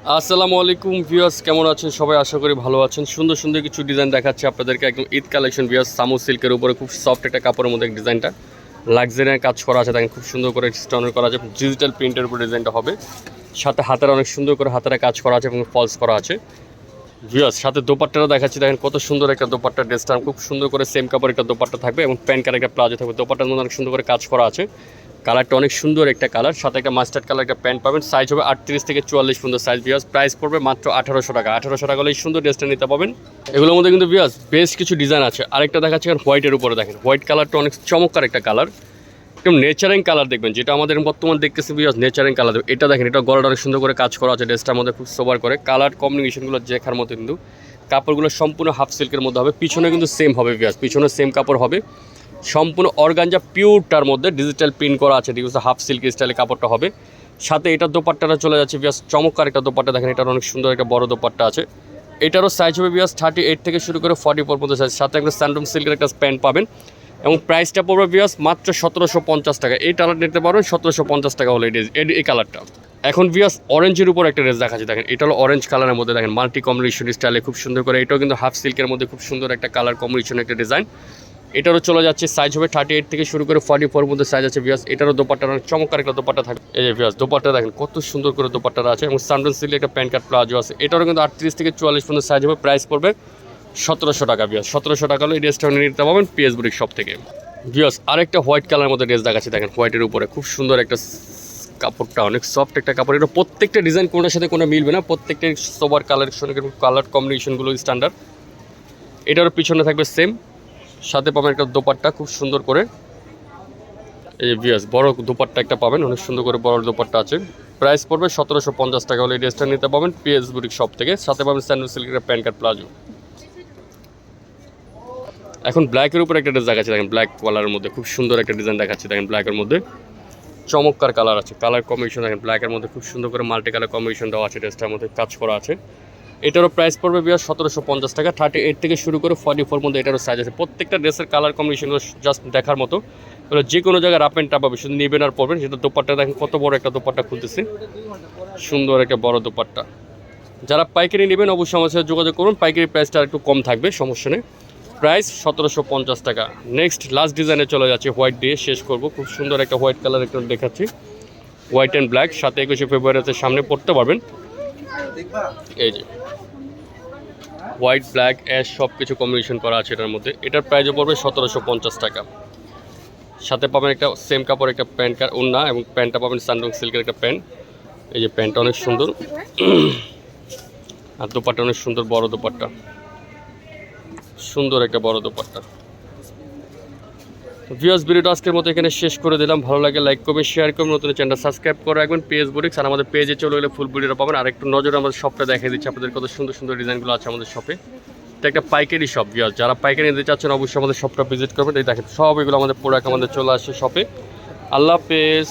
আসসালামু আলাইকুম ভিউয়ার্স, কেমন আছেন? সবাই আশা করি ভালো আছেন। সুন্দর সুন্দর কিছু ডিজাইন দেখাচ্ছি আপনাদেরকে। একদম ঈদ কালেকশন ভিউয়ার্স, সামু সিল্কের উপরে খুব সফট একটা কাপড়ের মধ্যে ডিজাইনটা লাক্সারি কাজ করা আছে, দেখেন খুব সুন্দর করে স্টোনের করা আছে ডিজিটাল প্রিন্টের উপর ডিজাইনটা হবে। সাথে হাতের অনেক সুন্দর করে হাতের কাজ করা আছে এবং ফলস করা আছে। ভিউয়ার্স, সাথে দোপাট্টাটা দেখাচ্ছি, দেখেন কত সুন্দর একটা দোপাট্টা ড্রেসটা খুব সুন্দর করে সেম কাপড় একটা দোপাট্টা থাকবে এবং প্যান্ট কালার একটা প্লাজো থাকবে। দোপাট্টার মধ্যে অনেক সুন্দর করে কাজ করা আছে। কালারটা অনেক সুন্দর একটা কালার। সাথে একটা মাস্টার্ড কালার একটা প্যান্ট পাবেন। সাইজ হবে আটত্রিশ থেকে চুয়াল্লিশ পর্যন্ত সাইজ বিয়াস প্রাইস পড়বে মাত্র আঠারোশো টাকা। আঠারোশো টাকা হলে সুন্দর ড্রেসটা নিতে পাবেন। এগুলোর মধ্যে কিন্তু বিয়াস বেশ কিছু ডিজাইন আছে। আরেকটা দেখাচ্ছে এখন হোয়াইটের উপরে দেখেন। হোয়াইট কালারটা অনেক চমৎকার একটা কালার একদম নেচারিং কালার দেখবেন। যেটা আমাদের বর্তমান দেখতেছি বিয়াস নেচারিং কালার এটা দেখেন, এটা গলাটা অনেক সুন্দর করে কাজ করা আছে ড্রেসটার মধ্যে, খুব সোবার করে। কালার কম্বিনেশনগুলো দেখার মতো কিন্তু। কাপড়গুলো সম্পূর্ণ হাফ সিল্কের মধ্যে হবে। পিছনে কিন্তু সেম হবে বিয়াস পিছনে সেম কাপড় হবে। সম্পূর্ণ অর্গানজা পিওরটার মধ্যে ডিজিটাল প্রিন্ট করা আছে, ঠিক আছে? হাফ সিল্ক স্টাইলে কাপড়টা হবে। সাথে এটার দোপাট্টাটা চলে যাচ্ছে, বিয়াস, চমৎকার একটা দোপাট্টা। দেখেন, এটার অনেক সুন্দর একটা বড় দোপাট্টা আছে। এটারও সাইজ হবে, বিয়াস থার্টি এইট থেকে শুরু করে ফর্টি ফোর পর্যন্ত সাইজ সাথে একটা স্যান্ডম সিল্কের একটা প্যান্ট পাবেন। এবং প্রাইসটা পড়বে, বিয়াস, মাত্র সতেরোশো পঞ্চাশ টাকা। এই কালার নিতে পারবেন, সতেরোশো পঞ্চাশ টাকা হলো এই কালারটা এখন, বিয়াস অরেঞ্জের উপর একটা ড্রেস দেখাচ্ছি। দেখেন, এটা হলো অরেঞ্জ কালারের মধ্যে, দেখেন মাল্টি কম্বিনেশন স্টাইলে খুব সুন্দর করে। এটাও কিন্তু হাফ সিল্কের মধ্যে খুব সুন্দর একটা কালার কম্বিনেশন একটা ডিজাইন এটারও চলে যাচ্ছে সাইজ হবে থার্টি এইট থেকে শুরু করে ফর্টি ফোর মধ্যে সাইজ আছে বিয়াস এটারও দোপাট্টা অনেক চমৎকার একটা দোপাট্টা থাকে এই যে বিয়াস দোপাট্টা দেখেন, কত সুন্দর করে দোপাট্টাটা আছে এবং সানডন সিল্ক একটা প্যান্ট কার্ড প্লাজো আছে। এটারও কিন্তু আটত্রিশ থেকে চুয়াল্লিশ পর্যন্ত সাইজ হবে প্রাইস পড়বে সতেরোশো টাকা বিয়াস সতেরোশো টাকা হলে এই ড্রেসটা নিতে পারবেন পিএস বুড়ির সব থেকে। বিয়াস আরেকটা হোয়াইট কালারের মধ্যে ড্রেস দেখাচ্ছে, দেখেন হোয়াইটের উপরে। খুব সুন্দর একটা কাপড়টা, অনেক সফট একটা কাপড়। এটা প্রত্যেকটা ডিজাইন কোনোটার সাথে কোনো মিলবে না প্রত্যেকটা সবার কালার কালার কম্বিনেশনগুলো স্ট্যান্ডার্ড এটারও পিছনে থাকবে সেম সাথে পাবেন একটা দোপাট্টা, খুব সুন্দর করে। এই বিয়াস বড় দোপাট্টা একটা পাবেন, অনেক সুন্দর করে বড় দোপাট্টা আছে। প্রাইস পড়বে সতেরোশো পঞ্চাশ টাকা হলে এই ড্রেসটা নিতে পাবেন পিএস বুটিক শপ থেকে। সাথে পাবেন স্যান্ডেল সিল্কের প্যান্ট কার্ড প্লাজো এখন ব্ল্যাকের উপরে একটা ড্রেস দেখাচ্ছে দেখেন ব্ল্যাক কালারের মধ্যে, খুব সুন্দর একটা ডিজাইন দেখাচ্ছে, দেখেন ব্ল্যাকের মধ্যে। চমৎকার কালার আছে কালার কম্বিনেশন দেখেন ব্ল্যাকের মধ্যে খুব সুন্দর করে মাল্টি কালার কম্বিনেশন দেওয়া আছে ড্রেসটার মধ্যে, কাজ করা আছে। এটারও প্রাইস পড়বে বিয়ার সতেরোশো পঞ্চাশ টাকা। থার্টি এইট থেকে শুরু করে ফর্টি ফোর মধ্যে এটারও সাইজ আছে। প্রত্যেকটা ড্রেসের কালার কম্বিনেশনগুলো জাস্ট দেখার মতো। এগুলো যে কোনো জায়গায় রাপ অ্যান্ড টাপ হবে, শুধু নেবেন আর পড়বেন সেটা দোপাট্টা দেখেন, কত বড় একটা দোপাট্টা খুলতেছে। সুন্দর একটা বড় দোপাট্টা। যারা পাইকারি নেবেন অবশ্যই আমার সাথে যোগাযোগ করুন। পাইকারি প্রাইসটা একটু কম থাকবে, সমস্যা নেই। প্রাইস সতেরোশো পঞ্চাশ টাকা। নেক্সট লাস্ট ডিজাইনে চলে যাচ্ছে হোয়াইট দিয়ে শেষ করব। খুব সুন্দর একটা হোয়াইট কালার একটু দেখাচ্ছি। হোয়াইট অ্যান্ড ব্ল্যাক সাথে একুশে ফেব্রুয়ারিতে সামনে পড়তে পারবেন। এই যে। হোয়াইট, ব্ল্যাক, অ্যাশ সব কিছু কম্বিনেশন করা আছে এটার মধ্যে। এটার প্রাইজও পড়বে সতেরোশো পঞ্চাশ টাকা। সাথে পাবেন একটা সেম কাপড় একটা প্যান্ট উন্না এবং প্যান্টটা পাবেন স্যান্ডং সিল্কের একটা প্যান্ট এই যে প্যান্টটা অনেক সুন্দর। আর দোপাট্টা অনেক সুন্দর, বড় দোপাট্টা। সুন্দর একটা বড় দোপাট্টা। ভিউয়ার্স ভিডিওটা আজকের মতো এখানে শেষ করে দিলাম। ভালো লাগে লাইক করবেন শেয়ার করবেন, নতুন চ্যানেলটা সাবস্ক্রাইব করে রাখবেন। পেজ বুটিক্স আর আমাদের পেজে চলে গেলে ফুল ভিডিওটা পাবেন। আর একটু নজর আমাদের শপটা দেখিয়ে দিচ্ছি। আপনাদের কত সুন্দর সুন্দর ডিজাইনগুলো আছে আমাদের শপে এটা একটা পাইকারি শপ ভিউয়ার্স যারা পাইকারি নিতে চাচ্ছেন, অবশ্যই আমাদের শপটা ভিজিট করবেন। এই দেখেন, সব এগুলো আমাদের প্রোডাক্ট আমাদের চলে আসে শপে আল্লাহ হাফেজ।